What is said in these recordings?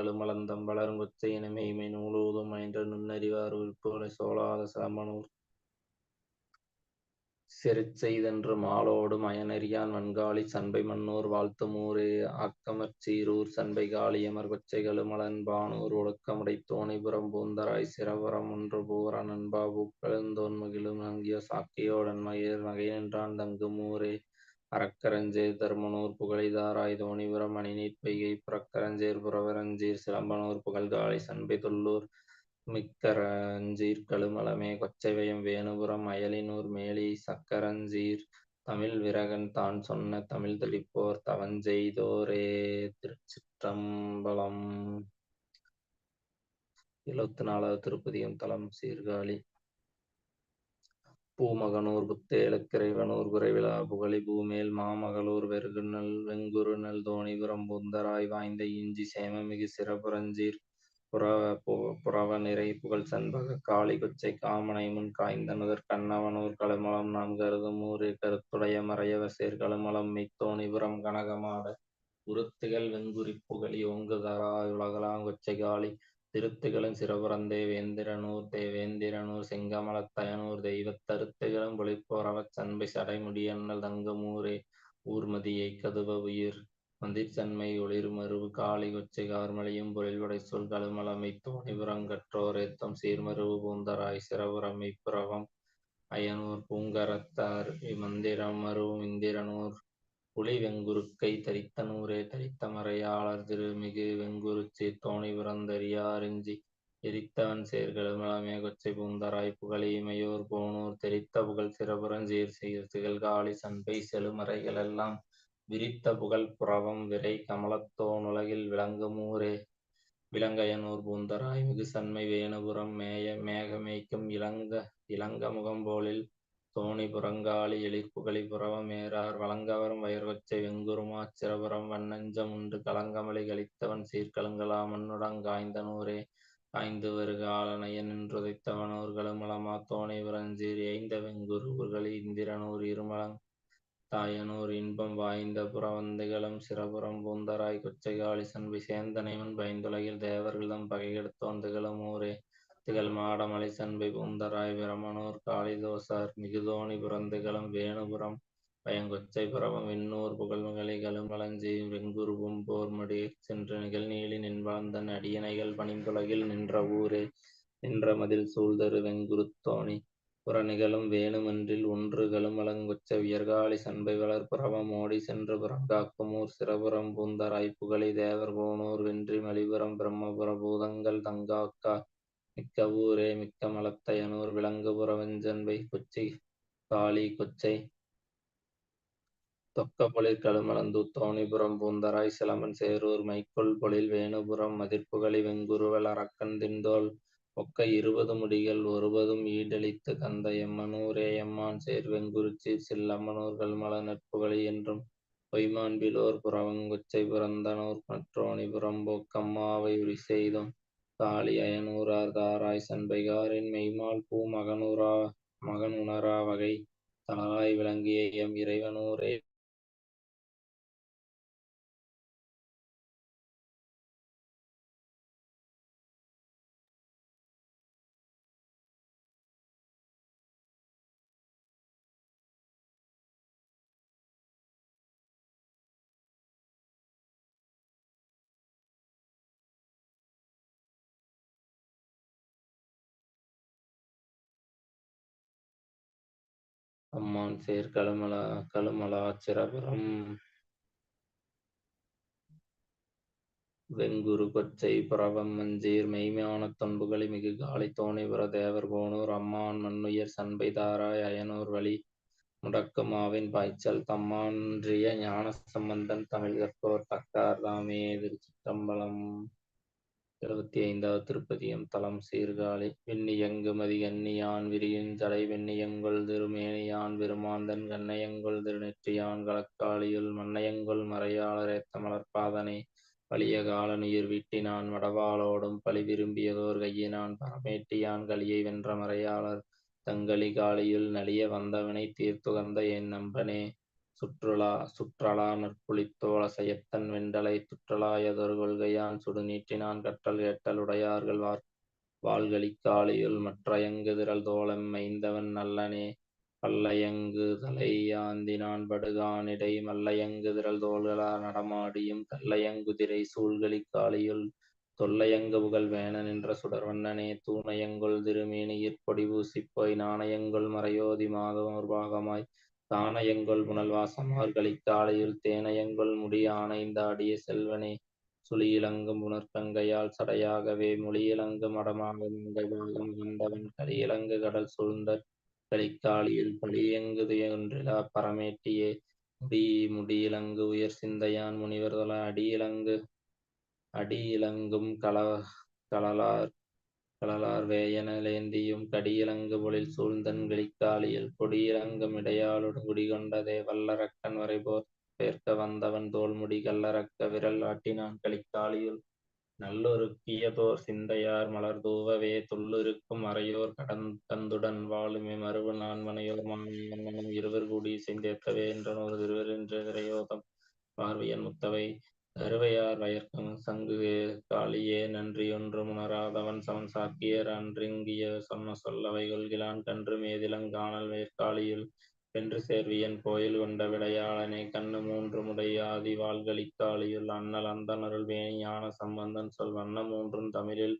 கழுமலந்தம் வளருங்கொச்சை என மெய்மை நூலூதும் மயின்ற நுண்ணறிவார் உறுப்புகளை சோழாத சிலம்பனூர் செருச்செய்தென்று மாலோடு மயனறியான் வன்காளி சண்பை மன்னூர் வாழ்த்துமூறு ஆக்கமற் சீரூர் சண்பை காளியமர் கொச்சை பானூர் ஒழுக்கமுடை தோணிபுரம் பூந்தராய் சிரபுரம் ஒன்று பூர நண்பா பூக்களந்தோன் மகிழும் அங்கிய சாக்கியோடன் மயிர் நகை நின்றான் தங்குமூரே அறக்கரஞ்சேர் தருமனூர் புகழிதாராய் தோணிபுரம் அணிநீர் பைகை புறக்கரஞ்சேர் புறவரஞ்சீர் சிலம்பனூர் புகழ்காலை சண்பை தொல்லூர் மிக்கரஞ்சீர் கழுமலமே கொச்சைவயம் வேணுபுரம் அயலினூர் மேலி சக்கரஞ்சீர் தமிழ் விரகன் தான் சொன்ன தமிழ் தெளிப்போர் தவஞ்செய்தோரே திருச்சிற்றம்பலம். எழுபத்தி நாலாவது திருப்பதியும் தலம் சீர்காழி. பூமகனூர் புத்தேலக்கிறைவனூர் குறைவிழா புகழி பூமேல் மாமகளூர் வெறுகுநல் வெங்குறுநல் தோணிபுரம் பூந்தராய் வாய்ந்த இஞ்சி சேமமிகு சிறப்புரஞ்சீர் புறவ புறவ நிறை புகழ் சண்பக காளி கொச்சை காமனை முன் காய்ந்த நுதற் கண்ணவனூர் கழுமலம் நாம் கருதும் ஊரே கருத்துடைய மறையவ சேர் மெய்த்தோணிபுரம் கனகமாட உருத்துகள் வெங்குறி புகழி ஓங்குதராய் உலகலாம் கொச்சை காளி திருத்துகளும் சிறபுரந்தே வேந்திரனூர் தேவேந்திரனூர் செங்கமலத்தயனூர் தெய்வத் தருத்துகளும் பொழிப்போரவச் சண்பை சடைமுடியண்ணல் தங்குமூரே ஊர்மதியை கதுவ உயிர் மந்திர்சன்மை ஒளிர்மருவு காளி கொச்சை கார்மலையும் பொழில்வடை சொல் கழுமலமை தோணிபுரம் கற்றோரேத்தம் சீர்மருவு பூந்தராய் சிறபுரமை புறவம் அயனூர் பூங்கரத்தார் மந்திரம் மருவும் இந்திரனூர் புலி வெங்குருக்கை தரித்தனூரே தரித்த மறையாளர் திருமிகு வெங்குருச்சி தோணிபுரந்தரியாரிஞ்சி எரித்தவன் சேர்கழுமலமே கொச்சை பூந்தராய் புகழி போனூர். தெரித்த புகழ் சிறபுரஞ்சீர் சீர் திகழ்காளி சண்பை செழுமறைகளெல்லாம் விரித்த புகழ் புறவம் விரை கமலத்தோன் உலகில் விளங்குமூரே விலங்கையனூர் பூந்தராய் மிகு சன்மை வேணுபுரம் மேய மேகமேய்க்கும் இளங்க இளங்க முகம்போலில் தோணி புறங்காளி எழிற்புகழி புறவமேறார் வழங்கவரும் வயர்வச்சை வெங்குருமா சிறபுரம் வண்ணஞ்சம் உண்டு கலங்கமலை கழித்தவன் சீர்கலங்களா மண்ணுடங்காய்ந்தனூரே காய்ந்து வருகாலனையன் நின்றுதைத்தவனூர் கழுமலமா தோணி புறஞ்சீர் எய்ந்த வெங்குரு இந்திரனூர் இருமலங் தாயனூர் இன்பம் வாய்ந்த புறவந்தைகளும் சிறபுறம் பூந்தராய் கொச்சைகாளி சண்பை சேந்தனைவன் பயந்துலகில் தேவர்கள்தம் பகைகெடுத்தோன் ஊரே திகழ் மாடமலை சண்பை பூந்தராய் பிரமனூர் காளிதோசார் மிகுதோணி புறந்துகளும் வேணுபுரம் பயங்கொச்சை புறவம் விண்ணூர் புகழ்மகளிகளும் வளஞ்சி வெங்குருவும் போர்மடி சென்று நிகழ்நீளி நின்வளந்தன் அடியணைகள் பனிந்துலகில் நின்ற ஊரே நின்ற மதில் சூழ்தரு வெங்குருத்தோணி புறநிகழும் வேணுமன்றில் ஒன்றுகளும் கழுமலங்கொச்ச உயர்காளி சண்பை வளர் புறவம் ஓடி சென்று புறங்காக்குமூர் சிறபுறம் பூந்தராய் புகழி தேவர் கோனூர் வென்றி மலிபுரம் பிரம்மபுர பூதங்கள் தங்காக்கா மிக்க ஊரே மிக்க மலத்தையனூர் விலங்குபுற வெஞ்சன்பை கொச்சை காளி கொச்சை. தொக்கபொழில் கழுமலந்து தோணிபுரம் பூந்தராய் சிலமன் சேரூர் மைக்கொள் பொழில் வேணுபுரம் மதிர்ப்புகழி வெங்குருவல் அரக்கன் திண்டோல். ஒக்க இருபது முடிகள் ஒருபதும் ஈடழித்து கந்த எம்மனூரே எம்மான் சேர் வெங்குருச்சி சில்லம்மனூர் கல்மல நட்புகளி என்றும் பொய்மான்பிலோர் புறவங்குச்சை புறந்தனூர் மற்றோணிபுரம் போக்கம்மாவை உரி செய்தும் காளி அயனூரார் தாராய் சண்பைகாரின் மெய்மால் பூ மகனூரா மகனுணரா வகை தாராய் விளங்கிய எம் இறைவனூரே அம்மான் சேர் கழுமலா கழுமலாச்சிரபுரம் வெங்குரு கொச்சை பிரபம் மஞ்சீர் மெய்மையான தொன்புகளை மிகு காலை தோணை புற தேவர் கோனூர் அம்மான் மண்ணுயர் சண்பை தாராய் அயனூர் வழி முடக்கமாவின் பாய்ச்சல் தம்மான்றிய ஞான சம்பந்தன் தமிழ் கற்போர் தக்கார் தாமே திருச்சிற்றம்பலம். எழுபத்தி ஐந்தாவது திருப்பதியம் தலம் சீர்காழி வெண்ணியங்கு மதிகன்னியான் விரியின் ஜடை வெண்ணியங்கொள் திருமேனியான் பெருமாந்தன் கண்ணையங்கொள் திருநெற்றியான் களக்காளியுள் மன்னையங்கொள் மறையாளரேத்த மலர்பாதனை வலிய காலனுயிர் வீட்டினான் வடவாளோடும் பழி விரும்பியதோர் கையினான் பரமேட்டியான் கலியை வென்ற மறையாளர் தங்களி காளியுள் நலிய வந்தவனை தீர்த்துகந்த என் நம்பனே சுற்றுலா சுற்றலா நற்புலித்தோழ செயத்தன் வெண்டலை துற்றலாயதொரு கொள்கையான் சுடுநீற்றினான் கற்றல் கேட்டல் உடையார்கள் வார் வாழ்களிக்காலியுள் மற்றயங்கு திரள் தோழம் மைந்தவன் நல்லனே. பல்லையங்கு தலையாந்தினான் படுகானிடை மல்லையங்குதிரல் தோள்களா நடமாடியும் கல்லையங்குதிரை சூழ்களிக்காலியுள் தொல்லையங்கு புகழ் வேண நின்ற சுடர்வண்ணனே தூணையங்கொள் திருமேனியிற் பொடி பூசிப்போய் நாணயங்கொள் மறையோதி மாதோர் பாகமாய் தாணையங்கொள் புனல்வாசமார் களிக்காலையுள் தேனையங்கொள் முடி அடிய செல்வனே சுழியிலங்கும் உணர்கங்கையால் சடையாகவே மொழியிலங்கு மடமாகும் மங்கை பாகம் கண்டவன் கலியிலங்கு கடல் சூழ்ந்த களிக்காலியில் பழியங்கு துயொன்றிலா பரமேட்டியே முடி முடியிலங்கு உயர் சிந்தையான் முனிவர்தொழ அடியிலங்கு அடியிலங்கும் கல கலலார் களலார் வேயனலேந்தியும் கடியிலங்கு பொழில் சூழ்ந்தன் களிக்காலியில் கொடியிலங்கும் இடையாளொடு குடிகொண்டதே வல்லரக்கன் வரைபோர். பேர்க்க வந்தவன் தோல்முடி கல்லரக்க விரல் ஆட்டினான் களிக்காலியுள். நல்லொருக்கியதோர் சிந்தையார் மலர்தூவவே துள்ளுருக்கும் கடன் கடந்தந்துடன் வாழுமே மருவு நான்மனையோர் மாமன்னனும் இருவர் கூடி இசைந்தேத்தவே என்றனோர் திருவரென்ற திரையோதம் பார்வையன் முத்தவை கருவையார் வயற்கும் சங்கு காளியே நன்றி ஒன்று உணராதவன் சமன் சாக்கியர் அன்றிங்கிய சொன்ன சொல்லவை கொள்கிறான் கன்று மேதிலங்கானல் கானல் வென்று சேர்வியன் கோயில் கொண்ட விடையாளனை கண்ணு மூன்று முடையாதி வாழ்களிக்காளியுள் அண்ணல் அந்தணருள் வேணியான சம்பந்தன் சொல் வண்ண மூன்றும் தமிழில்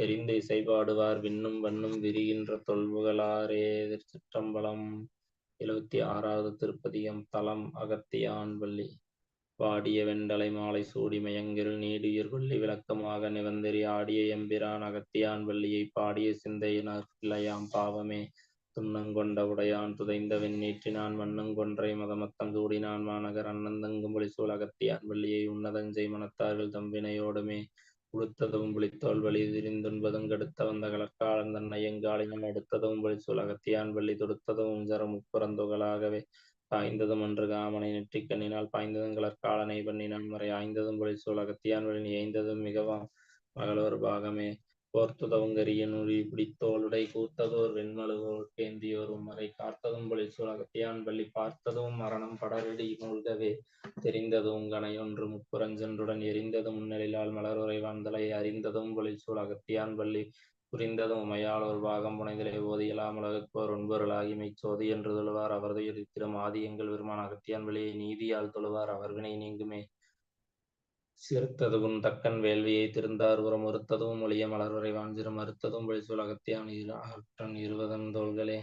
தெரிந்து இசைபாடுவார் விண்ணும் வண்ணும் விரிகின்ற தொல்புகழாரே திருச்சிற்றம்பலம். எழுபத்தி ஆறாவது திருப்பதிகம் தலம் அகத்தியான் வள்ளி. வாடிய வெண்டலை மாலை சூடி மயங்கில் நீடுயிர் கொள்ளி விளக்கமாக நிவந்தரி ஆடிய எம்பிரான் அகத்தியான் வள்ளியை பாடிய சிந்தையினர் இல்லையாம் பாவமே. துன்னங்கொண்ட உடையான் துதைந்த வெண்ணீற்றினான் மண்ணுங்கொன்றை மதமத்தம் சூடினான் மாநகர் அன்னந்தங்கும் புலிசூழ் அகத்தியான் வள்ளியை உன்னதஞ்சை மனத்தார்கள் தம்பினையோடுமே. உடுத்ததும் புலித்தோல் வழி திரிந்துன்பதும் கெடுத்த வந்த கலற்காலன் தன்னை எங்காலினம் அடுத்ததும் புலிசூழ் அகத்தியான் வள்ளி தொடுத்ததும் ஜரம் உப்புறந்துகளாகவே பாய்ந்ததும் அன்று காமனை நெற்றிக் கண்ணினால் பாய்ந்ததும் கலற்காலனை பண்ணினான் வரை ஆய்ந்ததும் பொழிசூழ் அகத்தியான் வழி ஏய்ந்ததும் மிகவும் மகளோர் பாகமே. போர்த்துதவுங்கரிய நுழி பிடித்தோளுடை கூத்ததோர் வெண்மலுவோர் கேந்தியோர் உம்மறை காத்ததும் பொழிசூழ் அகத்தியான் பள்ளி பார்த்ததும் மரணம் படரடி மூழ்கவே. தெரிந்ததும் கனையொன்று முப்புறஞ்சென்றுடன் எரிந்ததும் முன்னிலால் மலருறை வந்தலை அறிந்ததும் பொழிசூழ் அகத்தியான் பள்ளி புரிந்ததும் உமையால் ஒரு பாகம் புனைதலை ஓதியலாம். உலகுக்கோர் ஒன்பொருளாகி மெய்ச்சோதி என்று தொழுவார் அவரது திரும் ஆதி எங்கள் பெருமான் அகத்தியான் விலையை நீதியால் தொழுவார். அவர் வினை நீங்குமே. சிறுத்ததுவும் தக்கன் வேள்வியை திருந்தார். உரம் ஒருத்ததும் ஒளிய மலர்வரை வாஞ்சிரும். மறுத்ததும் பொழிசூழ் அகத்தியான் அகற்றன் இருவதன் தோள்களே.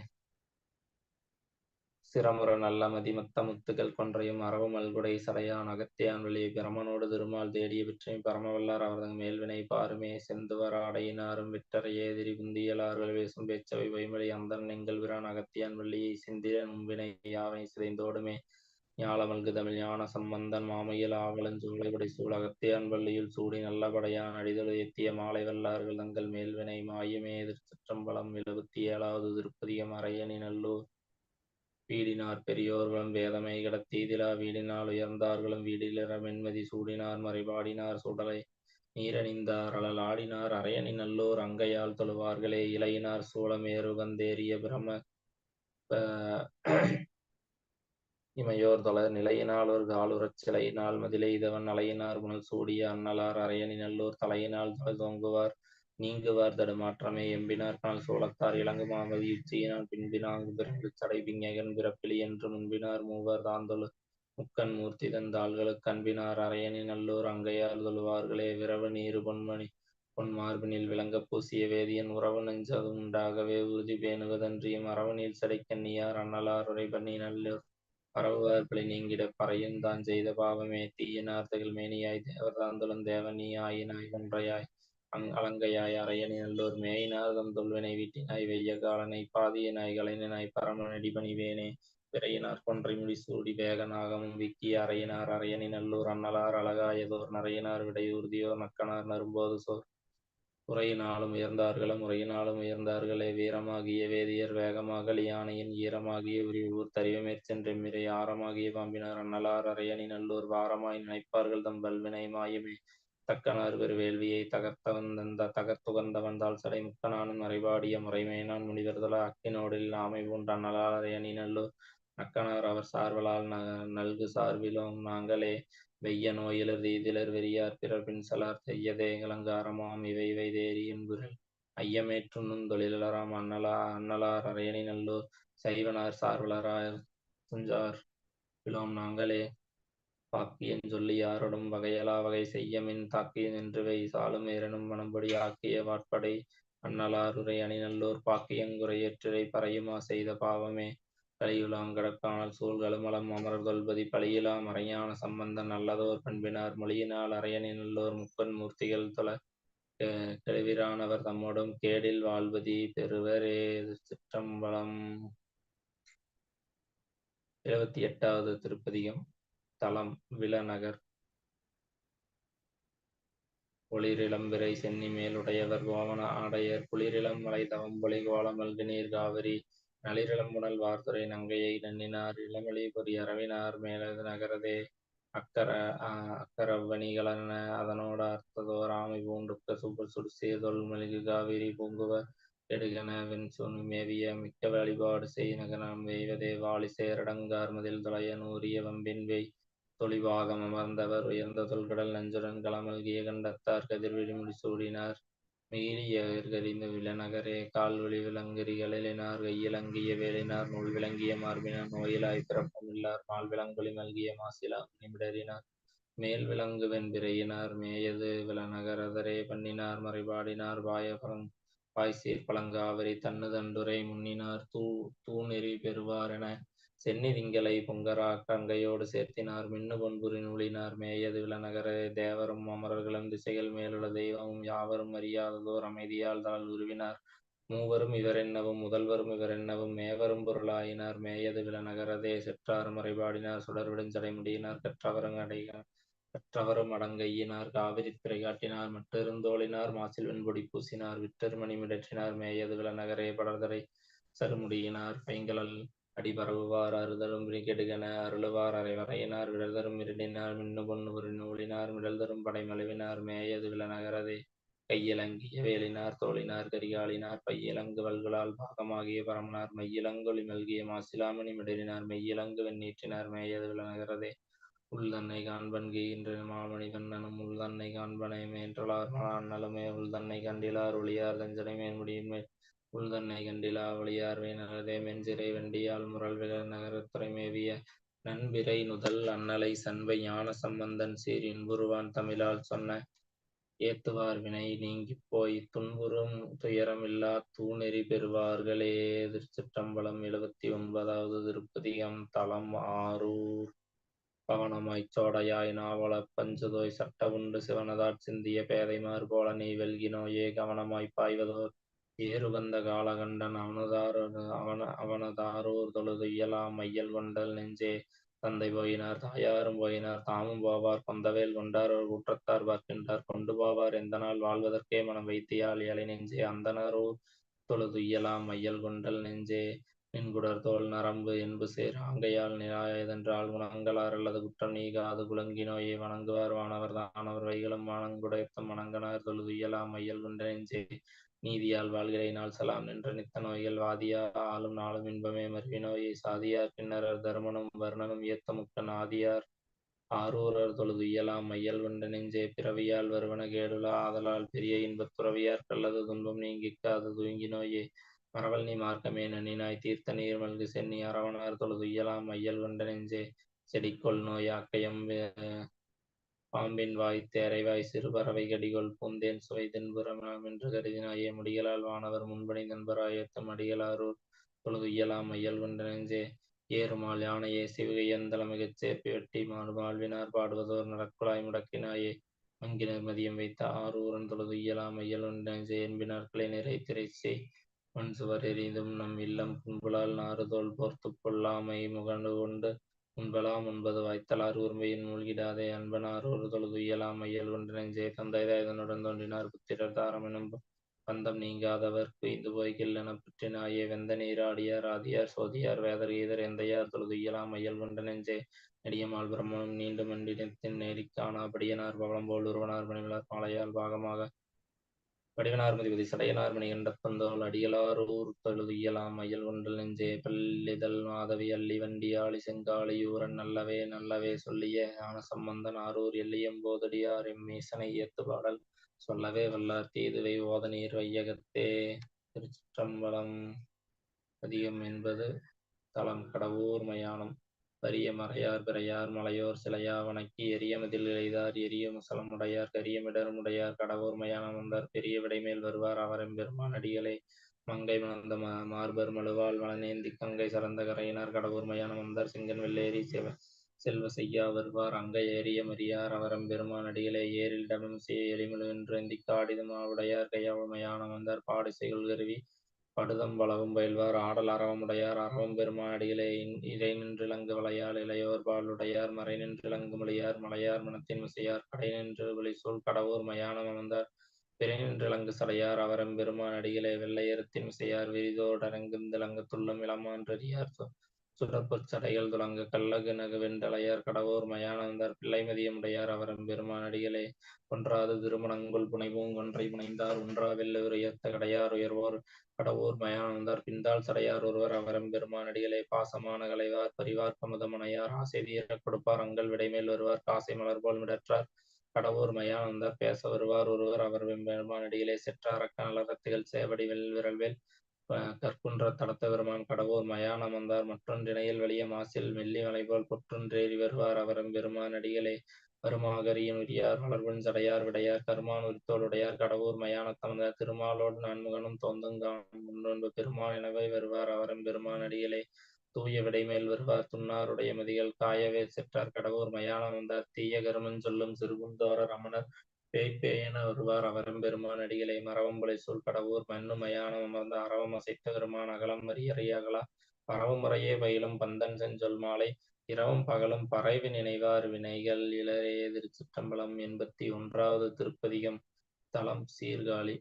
சிரமுற நல்ல மதிமத்த முத்துகள் கொன்றையும் அரவு மல்குடை சடையான் அகத்தியான் வெளியை பிரமனோடு திருமால் தேடிய பெற்றையும் பரமவல்லார் அவரது மேல்வினை பாருமே. செந்துவர் ஆடையினாரும் விட்டறையே எதிரி குந்தியலார்கள் பேசும் பேச்சவை வைமொழி அந்தன் எங்கள் விரான் அகத்தியான் வெள்ளியை சிந்திரன் முன்பினை யாவை சிதைந்தோடுமே. ஞாலமல்கு தமிழ் ஞான சம்பந்தன் மாமையில் ஆவலன் சூளைபடி சூழ் அகத்தியான் வள்ளியில் சூடி நல்ல படையான் அடிதொழு எத்திய மாலை வல்லார்கள் தங்கள் மேல்வினை மாயுமே. திருச்சிற்றம்பலம் எழுபத்தி ஏழாவது திருப்பதிகம் அரையணி நல்லூர் வீடினார் பெரியோர்களும் வேதமை கடத்தீதிலா வீடினால் உயர்ந்தார்களும் வீடிலிற மென்மதி சூடினார் மறைபாடினார் சுடலை நீரணிந்தார் அழல் ஆடினார் அரையணி நல்லோர் அங்கையால் தொழுவார்களே இலையினார் சூளமேருகந்தேறிய பிரம இமையோர் தொழ நிலையினால் ஒரு காலுறச் சிலையினால் மதிலெய்தவன் அலையினார் புனல் சூடிய அன்னலார் அரையணி நல்லோர் தலையினால் தொலை தோங்குவார் நீங்குவார் தடுமாற்றமே எம்பினார் கால் சோழத்தார் இளங்கு மாமதி உச்சியினால் பின்பினாங்கு பிறகு சடை விஞ்ஞகன் பிறப்பிலி என்று முன்பினார் மூவர் தாந்தொழு முக்கன் மூர்த்தி தந்தாள்களுக்கு அன்பினார் அரையணி நல்லோர் அங்கையால் தொழுவார்களே விரவு நீரு பொன்மணி பொன் மார்பினில் விளங்கப் பூசிய வேதியன் உறவு நெஞ்சது உண்டாகவே உறுதி பேணுவதன்றியும் அரவு நீள் சடைக்கண்ணியார் அன்னலார் உரைபண்ணி நல்லூர் நல்லோர் நீங்கிட பறையும் தான் செய்த பாவமே தீயினார் தகில் மேனியாய் தேவர் தாந்தொழும் தேவனி ஆயினாய் ஒன்றையாய் அங் அலங்கையாய் அரையணி நல்லோர் மேயினார் தம் தொல்வினை வீட்டினாய் வெய்ய காலனை பாதியனாய் கலைஞனாய் பரம அடிபணிவேனே விரையினார் கொன்றை முடி சூடி வேகநாகமும் விக்கி அறையினார் அரையணி நல்லூர் அன்னலார் அழகாயதோர் நரையினார் விடையூர்தியோர் நக்கனார் நரும்போது சோர். உரையினாலும் உயர்ந்தார்களும் உரையினாலும் உயர்ந்தார்களே வீரமாகிய வேதியர் வேகமாக யானையின் ஈரமாகிய உரி ஊர் தறிவமேற் சென்றெம்மிரை ஆரமாகிய பாம்பினார் அன்னலார் அரையணி நல்லூர் வாரமாய் நினைப்பார்கள் தம் பல்வினை மாயமே. தக்கனார் பெரு வேள்வியை தகர்த்தவன் தந்த தகர்த்துகந்த வந்தால் சடை முக்கனானும் மறைபாடிய முறைமையினான் முனிவர்தல அக்கினோடில் ஆமை பூண்டான் அன்னலார் அரையணி நல்லூர் அக்கனார் அவர் சார்வலால் நல்கு சார்பிலும் நாங்களே வெய்ய நோயிலர் தீதிலர் வெறியார் பிறர் பின்சலார் செய்யதே அலங்காரமாம் இவை இவை தேரி என்புரல் ஐயமேற்றுண்ணும் தொழிலராம் அன்னலா அன்னலார் அரையணி நல்லூர் சைவனார் சார்வலராய் துஞ்சார் விலோம் நாங்களே பாக்கியன் சொல்லி யாரோடும் வகையலா வகை செய்யமின் தாக்கியன் என்றுவை சாலும் ஏறனும் மனம்படி ஆக்கிய வாட்படை அண்ணலாருரை அணிநல்லோர் பாக்கியங்குறையற்றிரை பறையுமா செய்த பாவமே. கலியுலாம் கடற்கானல் சூழ்களும் மலம் அமரர் தொல்பதி பழியிலா மறையான சம்பந்தன் நல்லதோர் பண்பினார் மொழியினால் அரையணி நல்லோர் முப்பன் மூர்த்திகள் தொல கெழுவிரானவர் தம்மோடும் கேடில் வாழ்வதி பெறுவரே. சிற்றம்பலம் எழுபத்தி எட்டாவது திருப்பதிகம். தலம் விலநகர் ஒளிரிளம்பிறை சென்னி மேலுடையவர் கோவன ஆடையர். குளிரிளம் மலை தவம்பொலி கோலமல்கு நீர் காவிரி. நளிரிளம்புணல் வார்த்துறை நங்கையை நன்னினார். இளமொழி பொறி அரவினார் மேலது நகரதே அக்கர அக்கரவணிகளன அதனோட அர்த்ததோர் ஆமை பூண்டுக்க சுப சுடுசீர்தொல் மலிகு காவிரி பூங்குவ எடுகன வெண்சுனி மேவிய மிக்க வழிபாடு செய் நகரம் வெய்வதே வாலிசேரடங்கார் மதில் தொலைய நூறிய வம்பின் வெய் தொழிவாகம் அமர்ந்தவர் உயர்ந்த தொல்கடல் நஞ்சுடன் களமல்கிய கண்டத்தார் கதிர்வெளி முடிசூடினார். மீறியகரிந்து விலநகரே கால்வழி விலங்கரிகளினார் கையிலங்கிய வேலினார் நூல் விளங்கிய மார்பினார் நோயிலாய் பிறப்பமில்லார் மால் விலங்கொலி மல்கிய மாசிலா நிமிடறினார். மேல் விலங்கு பிறையினார் மேயது விலநகரதரே பண்ணினார் மறைபாடினார் பாய பழங் பாய்சீர் பழங்காவரி தன்னு தண்டுரை முன்னினார் தூ தூணெறி பெறுவார் என சென்னி திங்களை பொங்கரா கங்கையோடு சேர்த்தினார். மின்னு பொன்புரி நூலினார் மேயது விலநகர தேவரும் அமரர்களும் திசைகள் மேலுள்ள தெய்வமும் யாவரும் அறியாததோர் அமைதியால் தாள் உருவினார். மூவரும் இவரென்னவும் முதல்வரும் இவரென்னவும் மேவரும் பொருளாயினார். மேயது விலநகரதே செற்றாரும் மறைபாடினார். சுடர் சடைமுடியினார் கற்றவரும் அடைக கற்றவரும் அடங்கையினார் காவிரி திரை காட்டினார். மட்டிருந்தோளினார் மாசில் வெண்பொடி பூசினார். விட்டர் மணி மிடற்றினார். மேயது விலநகரே படர்தரை சருமுடியினார். பைங்கலல் அடி பரவுவார் அறுதலும் கெடுகன அருளுவார். அரைவரையினார் விடல்தரும் இருடினார் மின்னு பொன்னு ஒரு நூலினார் மிடல்தரும் படை மலிவினார் மேயது விலநகரதே கையிலங்கிய வேலினார் தோழினார் கரிகாலினார் பையிலங்கு வல்களால் பாகமாகிய பரமனார். மையிலங்கொலி மல்கிய மாசிலாமணி மிடலினார் மெய்யிலங்கு வெண்ணீற்றினார் மேயது விலநகரதே உள்தன்னை காண்பன் கீகின்ற மாமணி கண்ணனும் உள்தன்னை காண்பனை மேன்றலார். அண்ணலுமே உள்தன்னை கண்டிலார். ஒளியார் தஞ்சனை மேன்முடியின் மேல் உள்தன்னை கண்டிலா ஒளியார் வேணரதே மெஞ்சிறை வெண்டியால் முரல் விழ நகரத்துறை மேவிய நண்பிரை நுதல் அன்னலை சண்பை ஞான சம்பந்தன் சீர் இன்புருவான் தமிழால் சொன்ன ஏத்துவார் வினை நீங்கிப் போய் துன்புறும் துயரமில்லா தூணெறி பெறுவார்களே திருச்சிற்றம்பலம் எழுபத்தி ஒன்பதாவது திருப்பதிகம் தலம் ஆரூர் பவனமாய் சோடையாய் நாவலப் பஞ்சுதோய் சட்ட உண்டு சிவனதாட் சிந்திய பேதைமார் போல நீ வெல்கினோயே கவனமாய் பாய்வதோர் ஏறு வந்த காலகண்டன் அவனதாரோ அவன அவனதாரோர் தொழுது இயலாம் மையல் கொண்டல் நெஞ்சே. தந்தை போயினார் தாயாரும் போயினார் தாமும் போவார் கொந்தவேல் கொண்டாரோர் கூற்றத்தார் பார்க்கின்றார் கொண்டு போவார் எந்த நாள் வாழ்வதற்கே மனம் வைத்தியால் ஏழை நெஞ்சே அந்தனரோ தொழுது இயலாம் மையல் கொண்டல் நெஞ்சே. நின்குடர் தோல் நரம்பு என்பு சேர் ஆங்கையால் நிலாயதென்றால் குணங்களார் அல்லது குற்றம் நீகாது குலங்கினோயே வணங்குவார். வானவர் தானவர் வைகளும் வானங்குடைத்தம் வணங்கனார். தொழுது இயலாம் மையல் கொண்ட நீதியால் வாழ்கிறை நாள் சலாம் நின்ற நித்த நோய்கள் வாதியா ஆளும் நாளும் இன்பமே மருவினோயை சாதியார். பின்னரர் தருமனும் வர்ணனும் ஏத்த முக்கன் ஆதியார். ஆரூரர் தொழுது இயலாம் மையல் கொண்ட நெஞ்சே பிறவியால் வருவன கேடுலா ஆதலால் பெரிய இன்பத் துறவியார் கல்லது துன்பம் நீங்கிக்காது. நோயே மரவல் நீ மார்க்கமே நன்னினாய் தீர்த்த நீர் மல்கு சென்னி அரவணார் தொழுது இயலாம் மையல் கொண்ட நெஞ்சே செடிக்கொள் நோய் ஆக்கையம் பாம்பின் வாய் தேரைவாய் சிறுபறவை கடிகொள் பூந்தேன் சுவை தென்புறமாம் என்று கருதினாயே முடிகளால் வானவர் முன்பணி நண்பராயத்தம் அடிகளாரூர் தொழுது இயலாம் மையல் கொண்ட நெஞ்சே ஏறுமால் யானையே சிவகையந்தளமிகச் சேர்ப்பி வெட்டி மாடு வாழ்வினார் பாடுவதோர் நடக்குழாய் முடக்கினாயே அங்கினர் மதியம் வைத்த ஆரூரன் தொழுது இயலாம் மையல் கொண்ட நெஞ்சே என்பினார்களை நிறை திரை செய் மண் சுவர் எரிந்தும் நம் இல்லம் புண்புலால் நாறுதோல் போர்த்துக் கொள்ளாமை முகண்டு கொண்டு முன்பலாம் உண்பது வாய்த்தலார் உரிமையின் மூழ்கிடாதே அன்பனார் ஒரு தொழுது இயலாம் மையல் ஒன்று நெஞ்சே தந்தை இதனுடன் தோன்றினார். புத்திரர் தாரம் எனும் பந்தம் நீங்காதவர். குய்ந்து போய்கில்லென புற்றினாயே வெந்த நீராடியார் ஆதியார் சோதியார் வேதர் ஈதர் எந்தையார் தொழுது இயலாம் மையல் கொண்ட நெஞ்சே நெடியமால் பிரம்மனும் நீண்டு மண்டினத்தின் நெறிக்கானா படியனார் பவளம் போல் உருவனார். பணிவிழார் மாலையால் பாகமாக வடிவனார் சடையனார்மணி என்ற மணிகண்டப்பந்தோள் அடிகளார் ஊர் தழுவியலாம் அயல் ஒன்றல் நெஞ்சே பல்லிதழ் மாதவி அள்ளி வண்டியாளி செங்காளி ஊரன் நல்லவே நல்லவே சொல்லிய ஞான சம்பந்தன் ஆரூர் எல்லியம்போதடியார் எம்மீசனை ஏத்து பாடல் சொல்லவே வல்லார் தீதுவை ஓதநீர் வையகத்தே. திருச்சிற்றம்பலம் அதிகம் என்பது தலம் கடவுர் மயானம். பரிய மறையார் பிறையார் மலையோர் சிலையா வணக்கி எரியமதில் இழைதார் எரிய முசலமுடையார் கரியமிடருமுடையார் கடவுர் மயானம் பெரிய விடைமேல் வருவார் அவரம் பெருமான் அடிகளை மங்கை மணந்த மார்பர் மழுவால் வளநேந்தி கங்கை சரந்த கரையினார் கடவுர் மயானம் வந்தார் சிங்கன் வெள்ளேரி செவ செல்வ செய்யா வருவார் அங்கை ஏறிய மரியார் அவரம் பெருமான் அடிகளை ஏரில் டமம் செய்ய எளிமலு என்று எந்தி காடிதமாவுடையார் கையாவ மயானம் வந்தார் பாடு கருவி படுதம் வளவும் பயில்வார் ஆடல் அறவமுடையார் அறவம் பெருமாடிகளே நின்று நின்றிலங்கு வளையால் இளையோர் பாலுடையார் மறை நின்றிலங்கு மொழியார் மலையார் மனத்தின் மிசையார் கடை நின்று விழிசூழ் கடவுர் மயானம் அமர்ந்தார். பிறை நின்றிலங்கு சடையார் அவரம் பெருமான் அடிகளே வெள்ளையரத்தின் மிசையார் விரிதோடரங்கும் திலங்கு துள்ளம் இளமான்றறியார் சுடப்பொற் சடைகள் துலங்க கல்லகு நகு வெண்டலையார் கடவோர் மயானந்தார் பிள்ளை மதியமுடையார் அவரம் பெருமான் அடிகளே ஒன்றாது திருமணங்குள் புனைவும் ஒன்றை புனைந்தார். ஒன்றா வெல்ல உயர்த்த கடையார் உயர்வோர் கடவுர் மயானந்தார் பிந்தால் சடையார் ஒருவர் அவரம் பெருமானடிகளை பாசமான கலைவார் பரிவார் கமுதமனையார் ஆசை வீர கொடுப்பார் அங்கள் விடைமேல் வருவார் காசை மலர் போல் மிடற்றார். கடவுர் மயானந்தார் பேச வருவார் ஒருவர் அவர் பெருமானடிகளை செற்றார் அக்கநலரத்துகள் சேவடி வெல் விரல்வேல் கற்குன்ற தடத்த பெருமான் கடவுர் மயானம் வந்தார் மற்றொன்றிணையில் வெளியே மாசில் மெல்லி மலை போல் பொற்றொன்றேறி வருவார் அவரம் பெருமானடிகளே. வருமாகரியின் உரியார் வளர்வன் சடையார் விடையார் கருமான் உரித்தோளுடையார் கடவுர் மயானத்தமர்ந்த திருமாலோடு நான்முகனும் தோந்துங்கான். முன்னொன்பு பெருமான் எனவே வருவார் அவரம் பெருமான் அடிகளே. தூய விடைமேல் வருவார் துன்னாருடைய மதிகள். காயவே செற்றார் கடவுர் மயானம் வந்தார். தீய கருமன் சொல்லும் சிறுகுந்தோர ரமணர் பேய்ப்பேயென வருவார் அவரம் பெருமான் அடிகளை. மரவம்புலை சூழ் கடவுர் மண்ணு மயானம் அமர்ந்த அறவம் அசைத்த பெருமான் அகலம் மரியறை அகலா பயிலும் பந்தன் செஞ்சொல் மாலை. இரவும் பகலும் பறைவு நினைவார் வினைகள் இளரே திருச்சிற்றம்பலம் எண்பத்தி ஒன்றாவது திருப்பதிகம் தலம் சீர்காழி.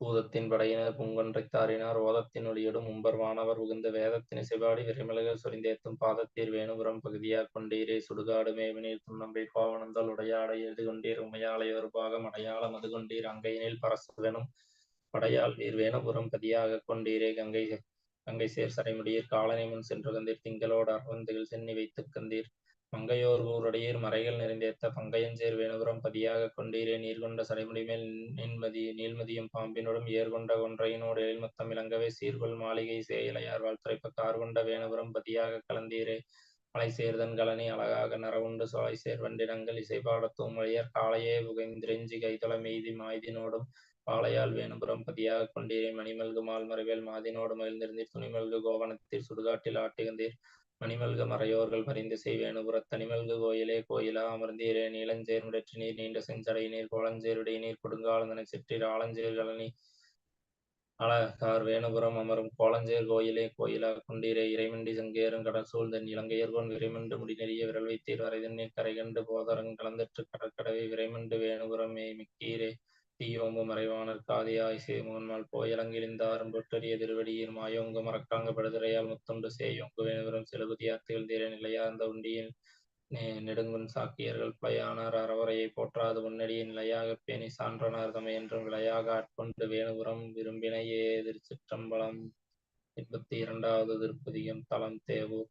பூதத்தின் படையினர் புங்கொன்றைத் தாரினார். ஓதத்தின் ஒளியோடும் மும்பர் வானவர் உகுந்த வேதத்தின் இசைபாடி விரைமலைகள் சொரிந்தேத்தும் பாதத்தீர் வேணுபுரம் பகுதியாக கொண்டீரே. சுடுகாடு மேவினீர் துண்ணம்பை பாவனந்தால் உடையாடை எழுது கொண்டீர் உமையாலை ஒரு பாகம் அடையாளம் அது கொண்டீர் அங்கையினில் பரசுவனும் படையால் வீர் வேணுபுரம் பதியாக கொண்டீரே கங்கை கங்கை சேர் சடைமுடியீர் காலனை முன் சென்று கந்தீர் திங்களோடு அருந்துகள் சென்னி வைத்துக் கந்தீர். மங்கையோர் ஊருடையீர் மறைகள் நிறைந்தேத்த பங்கையஞ்சேர் வேணுபுரம் பதியாக கொண்டீரே நீர்கொண்ட சடைமுடி மேல் நின்மதி நீள்மதியும் பாம்பினோடும் ஏர்கொண்ட ஒன்றையினோடு எழில்மத்தம் இளங்கவே சீர்கொள் மாளிகை சேயிலையார் வாழ்த்துரைப்ப கார்கொண்ட வேணுபுரம் பதியாக கலந்தீரே. மலை சேர்தன் கலனி அழகாக நரவுண்டு சோலை சேர் வண்டினங்கள் இசைப்பாடத்தும் வழியர் காளையே புகைந்திரெஞ்சி கைதள மெய்தி மாய்தினோடும் பாளையால் வேணுபுரம் பதியாக கொண்டீரே மணிமல்கு மால் மறைவேல் மாதினோடு மகிழ்ந்திருந்தீர். துணிமல்கு கோவணத்தில் சுடுகாட்டில் ஆட்டுகின்றீர். மணிமல்க மறையோர்கள் பரிந்து செய்வேணுபுறத் தனிமல்கு கோயிலே கோயிலா அமர்ந்தீரே. நீளஞ்சேர் முடற்றி நீர் நீண்ட செஞ்சடை நீர் கோலஞ்சேருடைய நீர் கொடுங்காலந்தனை சிற்றீர் ஆலஞ்சேர் கலனி அழகார் வேணுபுரம் அமரும். கோலஞ்சேர் கோயிலே கோயிலா குண்டீரே. இறைமண்டி சங்கேறும் கடல் சூழ்ந்தன் இலங்கையர்கோன் விரைமண்டு முடி நெறிய விரல் வைத்தீர். வரைதண்ணீர் கரை கண்டு போதரங் கலந்தற்று கடற்கடவை விரைமண்டு வேணுபுரம் மிக்கீரே தீயோம்பு மறைவானர் காதியாய் சேமுகன்மால் போயலங்கிழிந்தாரும் பொற்றறிய திருவடியில் மாயோங்கு மறக்காங்க படுதுறையால் முத்துண்டு சேயோங்கு வேணுபுரம் செலுகுதியார் திகழ்ந்தீர நிலையார்ந்த உண்டியின் நெடுங்குன் சாக்கியர்கள் பயானார் அறவரையை போற்றாது உன்னடியை நிலையாகப் பேணி சான்றனார் தமையென்றும் விளையாக ஆட்கொண்டு வேணுபுரம் விரும்பினையே திருச்சிற்றம்பலம் எண்பத்தி இரண்டாவது திருப்பதியும் தலம் தேவூர்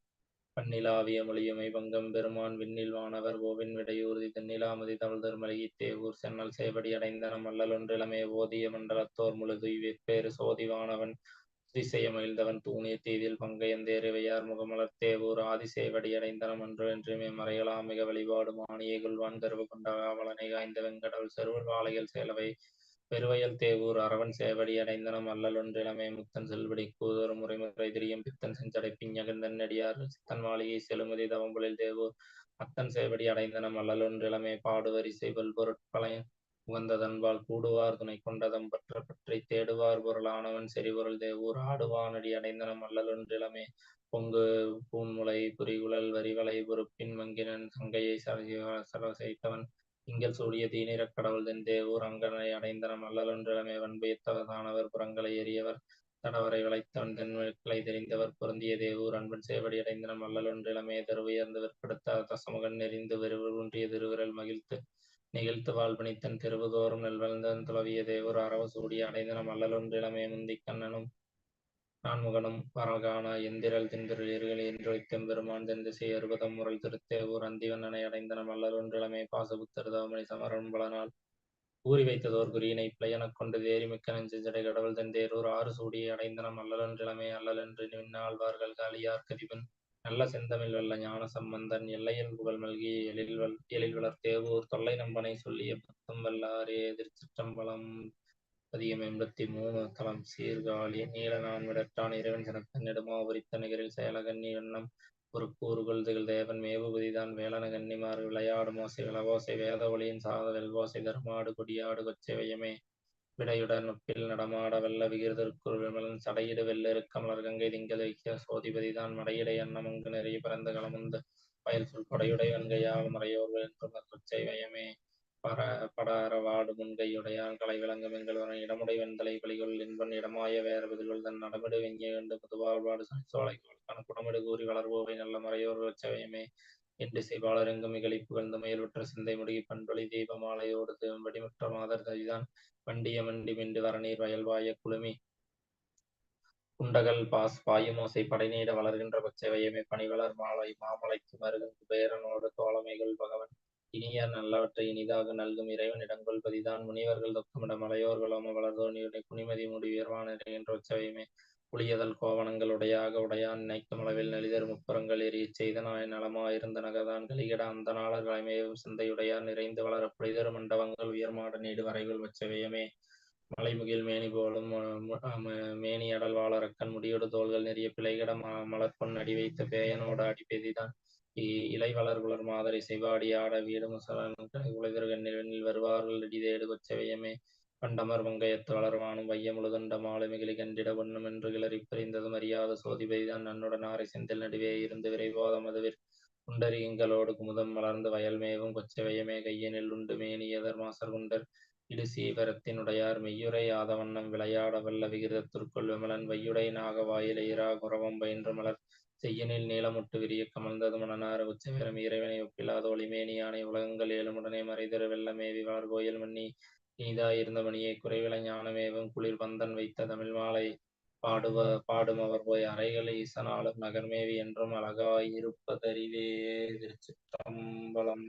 பன்னிலாவிய மொழியுமை பங்கம் பெருமான் விண்ணில் வானவர் கோவின் விடையூர்தி தென்னிலாமதி தமிழ் மலகி தேவூர் சென்னல் சேவடி அடைந்தன அல்லலொன்றிலமே ஓதிய மண்டலத்தோர் முழுது வெப்பேறு சோதிவானவன் திசைய மகிழ்ந்தவன் தூணிய தீதில் பங்கையந்தேறிவையார் முகமலர் தேவூர் ஆதிசேவடி அடைந்தனம் அன்று என்றுமே மறையலாம் மிக வழிபாடு மானியை கொள்வான் கருவு கொண்டாவலனை காய்ந்த வெங்கடல் செருவல் வாழைகள் சேலவை பெருவயல் தேவூர் அரவன் சேவடி அடைந்தனம் அல்லலொன்றிலமே முத்தன் செல்வடி கூதொரு முறைமுறை திரியும் பித்தன் செஞ்சடை பிஞ்சகந்தன் நடியார் சித்தன் மாளிகை செலுமதி தவம்புலில் தேவூர் அத்தன் சேவடி அடைந்தனம் அல்லலொன்றிலமே பாடுவரிசை வல்பொருட்பளையன் உகந்ததன்பால் கூடுவார் துணை கொண்டதம் பற்ற பற்றி தேடுவார் பொருளானவன் செறிபொருள் தேவூர் ஆடுவானடி அடைந்தனம் அல்லலொன்றிலமே பொங்கு பூன்முலை புரிகுழல் வரிவலை பொறுப்பின் மங்கினன் சங்கையை சரசைத்தவன் திங்கள் சூடிய தீநிறக் கடவுள் தென் தேவூர் அங்கனை அடைந்தனம் அல்லலொன்றிலமே வன்புயத்தவதானவர் புறங்களை எரியவர் தடவரை விளைத்தவன் தென்மக்களை தெரிந்தவர் பொருந்திய தேவூர் அன்பன் சேவடி அடைந்தனம் அல்லலொன்றிலமே தருவுயர்ந்தவர் வெற்படுத்த தசமுகன் நெறிந்து வெறுவுன்றிய திருவிரல் மகிழ்த்து நெகிழ்த்து வாழ்பணித்தன் திருவுதோறும் நெல்வளர்ந்தன் துளவிய தேவூர் அரவ சூடிய அடைந்தனம் அல்லலொன்றிலமே முந்திக் கண்ணனும் நான்முகனும் பரகான எந்திரல் திந்திரலீர்கள் என்றொழித்தெம் பெருமான் தென்திசை அறுபதம் முரல் திருத்தேவூர் அந்திவண்ணனை அடைந்தனம் அல்லலொன்றிலமே பாசபுத்தர் தாமணி சமரன் பலனால். ஊறி வைத்ததோர் குறியினை பிளையனக் கொண்டு தேறி மிக்க நெஞ்சு ஜடை கடவுள் தந்தேர் தேரூர் ஆறு சூடியை அடைந்தனம் அல்லலொன்றிலமே அல்லலென்று நின்னாழ்வார்கள் காளியார் கதிபன். நல்ல செந்தமிழ் வல்ல ஞான சம்பந்தன் எல்லையில் புகழ் மல்கி எழில் எழில் வளர்த்தேவூர் தொல்லை நம்பனை சொல்லிய பத்தும் வல்லாரே திருச்சிற்றம்பலம் பதியம் எண்பத்தி மூணு தலம் சீர்காழி நீல நான் இறைவன் சினத்தன் நெடுமா உரித்த நிகரில் செயலகன்னி எண்ணம் ஒரு கூறுகொள் திகழ் தேவன் மேவுபதிதான் வேளன கன்னிமார் விளையாடும் ஓசை விளவோசை வேத ஒளியின் சாத வெல்வோசை தர்மாடு கொடியாடு கொச்சைவயமே விடையுடன் உப்பில் நடமாட வெல்ல விகிர்தற்குள் விமலன் சடையிடு வெள்ளெருக்க மலர் கங்கை திங்கள் வைக்க சோதிபதிதான் மடையிடை அன்னமங்கு நிறைய பிறந்த களமுந்த வயல் சொல் கொடையுடை வெண்கையால் மறையோர்கள் என்று கொச்சை வயமே. பர படார வாடு முன்கையுடையான் கலை விளங்கும் எங்கள் இடமுடை வெண்தலை பலிகள் இன்பன் இடமாய வேற பதில்கள் தன் நடமிடு வெங்கிய கண்டு புதுவாழ்வாடு தன் குடமிடு கூறி வளர்வோவை நல்ல மறையோர் வச்சவையுமே. என்று செய்வாளரெங்கும் இகழிப்பு புகழ்ந்த முயல்வற்ற சிந்தை முடுகி பண்பொழி தீபமாலையோடு வடிமுற்ற மாதர் தவிதான். வண்டிய மண்டி மிண்டு வரநீர் வயல்வாய குழுமி. குண்டகல் பாஸ் பாயுமோசை படைநீட வளர்கின்ற பச்சை வயமே பனிவளர் மாலை மாமலைக்கு மருகும் குபேரனோடு தோழமைகள் பகவன். இனியார் நல்லவற்றை இனிதாக நல்கும் இறைவன் இடங்கொள்பதிதான் முனிவர்கள் தொக்கமிட மலையோர்களோம வளர்தோனியுடைய குனிமதி முடி உயர்வான என்ற உச்சவையுமே புளியதல் கோவணங்கள் உடையாக உடையான் நினைக்கும் அளவில் நெளிதர் முப்புறங்கள் எரிய செய்தனாய் நலமாயிருந்த நகதான் கலிகட. அந்த நாளர் கலைமேவும் சிந்தையுடையார் நிறைந்து வளர புளிதரு மண்டபங்கள் உயர்மாட நீடு வரைவில் வச்சவையுமே மலைமுகில் மேனி போலும் மேனி அடல் வாழறக்கன் முடியோடு தோள்கள் நெறிய மலர் மலர்பொன் அடி வைத்த பேயனோட அடிப்பெதிதான் இலை வளர்குளர் மாதரை செவ்வாடி ஆட வீடு முசலன் உலகனில் வருவார்கள் இடிதேடு கொச்சவையமே. பண்டமர் வங்கையத்து வளர்வானும் வையமுழுதண்ட மாலை மிகிலி கண்டிட ஒண்ணும் என்று கிளறி பிரிந்ததும் அறியாத சோதிபைதான் நன்னுடன் ஆரை செந்தில் நடுவே இருந்து விரைவோத மதுவிற் குண்டரிங்களோடு குமுதம் வளர்ந்து வயல்மேவும் கொச்சவையமே. கையனில் உண்டு மேனியதர் மாசர் குண்டர் இடு சீவரத்தினுடையார் மெய்யுரை ஆதவண்ணம் விளையாட வல்ல விகிதத்திற்குள் விமலன் வையுடை நாக வாயில இரா குரவம் பயின்று மலர் செய்யனில் நீளமுட்டு விரிய கமழ்ந்தது மணனார் உச்சவரம் இறைவனை ஒப்பில்லாத ஒளிமேனியானை உலகங்கள் ஏழுமுடனே மறைதரு வெள்ளமேவி வளர்கோயில் மன்னி இனிதாயிருந்த மணியை குறைவில ஞானமேவும் குளிர் பந்தன் வைத்த தமிழ் மாலை பாடுவ பாடும் அவர் போய் அறைகளை ஈசனாலும் நகர்மேவி என்றும் அழகாயிருப்பதறிவே திருச்சிற்றம்பலம்